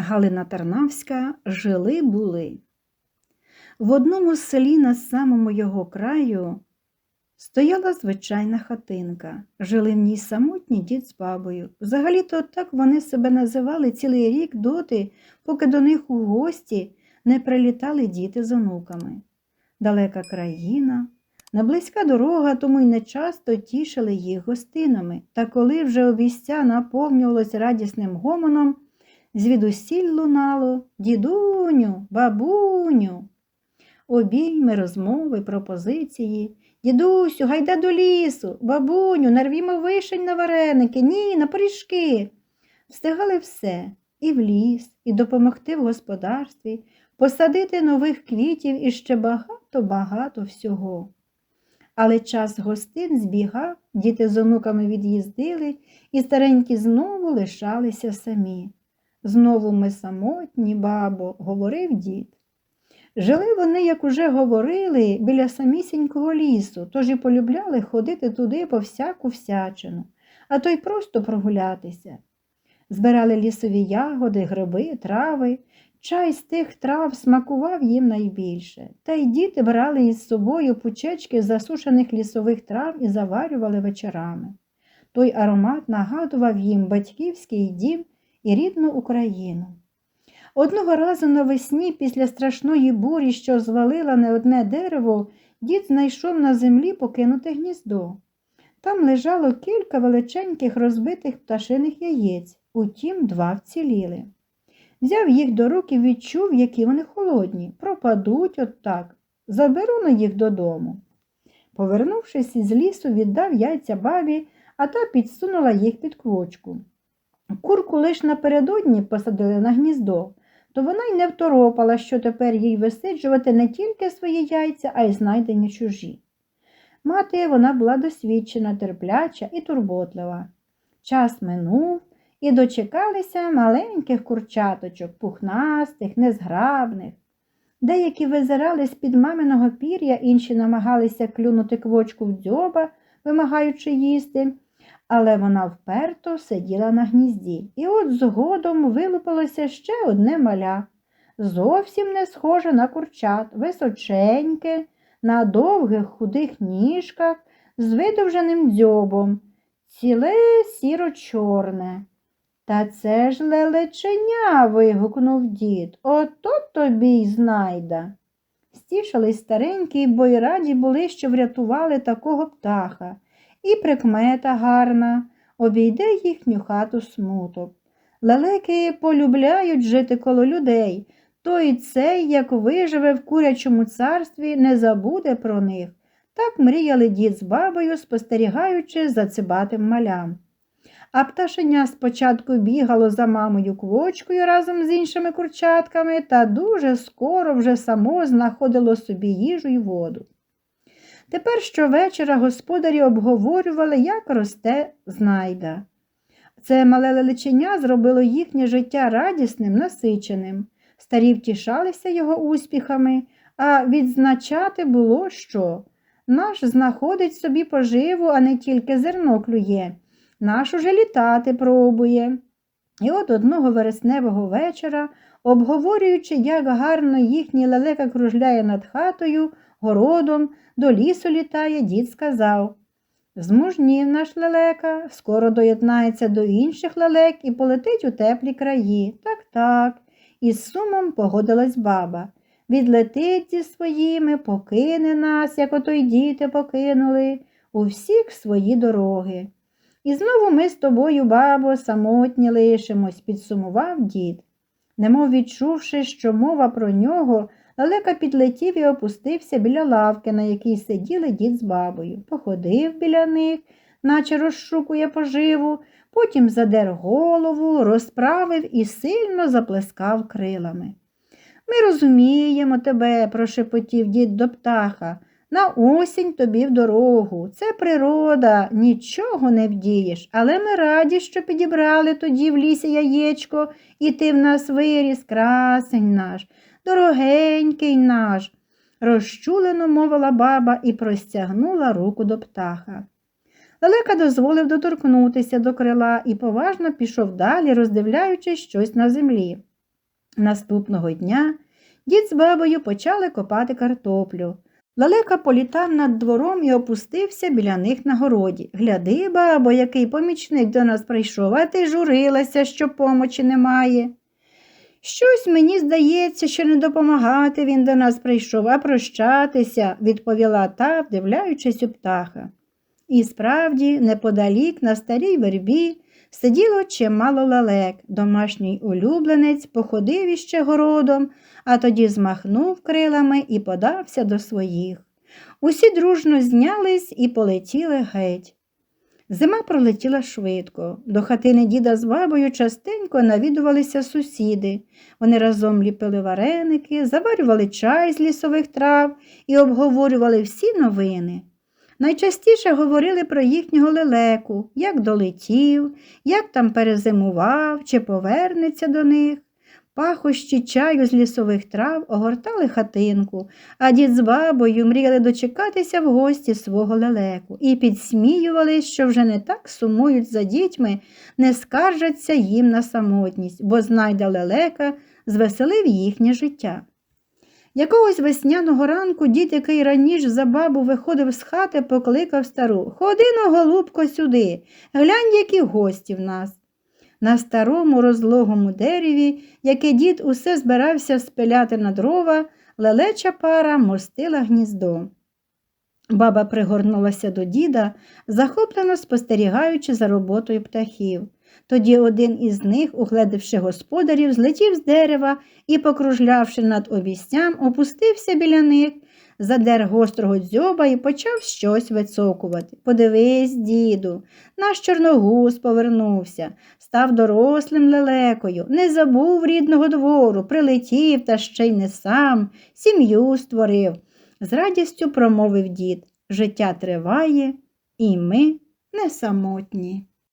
Галина Тарнавська жили були. В одному селі на самому його краю стояла звичайна хатинка. Жили в ній самотні дід з бабою. Взагалі-то так вони себе називали цілий рік доти, поки до них у гості не прилітали діти з онуками. Далека країна, неблизька дорога, тому й нечасто тішили їх гостинами. Та коли вже обіця наповнювалось радісним гомоном, звідусіль лунало дідуню, бабуню. Обійми, розмови, пропозиції. Дідусю, гайда до лісу, бабуню, нарвімо вишень на вареники, ні, на пиріжки. Встигали все і в ліс, і допомогти в господарстві, посадити нових квітів і ще багато-багато всього. Але час гостин збігав, діти з онуками від'їздили, і старенькі знову лишалися самі. Знову ми самотні, бабо, говорив дід. Жили вони, як уже говорили, біля самісінького лісу, тож і полюбляли ходити туди по всяку всячину, а то й просто прогулятися. Збирали лісові ягоди, гриби, трави. Чай з тих трав смакував їм найбільше, та й діти брали із собою пучечки засушених лісових трав і заварювали вечорами. Той аромат нагадував їм батьківський дім і рідну Україну. Одного разу навесні, після страшної бурі, що звалила не одне дерево, дід знайшов на землі покинуте гніздо. Там лежало кілька величеньких розбитих пташиних яєць, утім, два вціліли. Взяв їх до рук і відчув, які вони холодні, пропадуть от так. Заберу на їх додому. Повернувшись із лісу, віддав яйця бабі, а та підсунула їх під квочку. Курку лиш напередодні посадили на гніздо, то вона й не второпала, що тепер їй висиджувати не тільки свої яйця, а й знайдені чужі. Мати вона була досвідчена, терпляча і турботлива. Час минув і дочекалися маленьких курчаточок, пухнастих, незграбних. Деякі визирали з-під маминого пір'я, інші намагалися клюнути квочку в дзьоба, вимагаючи їсти але вона вперто сиділа на гнізді, і от згодом вилупилося ще одне маля. Зовсім не схоже на курчат, височеньке, на довгих худих ніжках, з видовженим дзьобом, ціле сіро чорне. Та це ж лелеченя. вигукнув дід. Ото тобі й знайда. Стішались старенькі, бо й раді були, що врятували такого птаха і прикмета гарна, обійде їхню хату смуток. Лелеки полюбляють жити коло людей, то і цей, як виживе в курячому царстві, не забуде про них. Так мріяли дід з бабою, спостерігаючи за цибатим малям. А пташеня спочатку бігало за мамою квочкою разом з іншими курчатками та дуже скоро вже само знаходило собі їжу й воду. Тепер щовечора господарі обговорювали, як росте знайда. Це мале лелеченя зробило їхнє життя радісним, насиченим. Старі втішалися його успіхами, а відзначати було що. Наш знаходить собі поживу, а не тільки зерно клює, наш уже літати пробує. І от одного вересневого вечора, обговорюючи, як гарно їхній лелека кружляє над хатою, городом, до лісу літає, дід сказав Змужнів наш лелека, скоро доєднається до інших лелек і полетить у теплі краї. Так, так. Із сумом погодилась баба. Відлетить зі своїми, покине нас, як ото й діти покинули, у всіх свої дороги. І знову ми з тобою, бабо, самотні лишимось, підсумував дід. Немов відчувши, що мова про нього, Лелека підлетів і опустився біля лавки, на якій сиділи дід з бабою. Походив біля них, наче розшукує поживу, потім задер голову, розправив і сильно заплескав крилами. Ми розуміємо тебе, прошепотів дід до птаха. На осінь тобі в дорогу. Це природа, нічого не вдієш, але ми раді, що підібрали тоді в лісі яєчко, і ти в нас виріс, красень наш дорогенький наш, розчулено мовила баба і простягнула руку до птаха. Лелека дозволив доторкнутися до крила і поважно пішов далі, роздивляючись щось на землі. Наступного дня дід з бабою почали копати картоплю. Лелека політав над двором і опустився біля них на городі. Гляди, бабо, який помічник до нас прийшов, а ти журилася, що помочі немає. Щось мені здається, що не допомагати він до нас прийшов, а прощатися, відповіла та, вдивляючись у птаха. І справді, неподалік на старій вербі сиділо чимало лелек. Домашній улюбленець походив іще городом, а тоді змахнув крилами і подався до своїх. Усі дружно знялись і полетіли геть. Зима пролетіла швидко. До хатини діда з бабою частенько навідувалися сусіди. Вони разом ліпили вареники, заварювали чай з лісових трав і обговорювали всі новини. Найчастіше говорили про їхнього лелеку, як долетів, як там перезимував чи повернеться до них. Пахощі чаю з лісових трав огортали хатинку, а дід з бабою мріяли дочекатися в гості свого лелеку і підсміювали, що вже не так сумують за дітьми, не скаржаться їм на самотність, бо знайде лелека звеселив їхнє життя. Якогось весняного ранку дід, який раніше за бабу виходив з хати, покликав стару Ходи но, голубко, сюди, глянь, які гості в нас. На старому розлогому дереві, яке дід усе збирався спиляти на дрова, лелеча пара мостила гніздо. Баба пригорнулася до діда, захоплено спостерігаючи за роботою птахів. Тоді один із них, угледивши господарів, злетів з дерева і, покружлявши над обіцям, опустився біля них, задер гострого дзьоба і почав щось вицокувати. Подивись, діду, наш чорногуз повернувся, став дорослим лелекою, не забув рідного двору, прилетів та ще й не сам, сім'ю створив. З радістю промовив дід. Життя триває, і ми не самотні.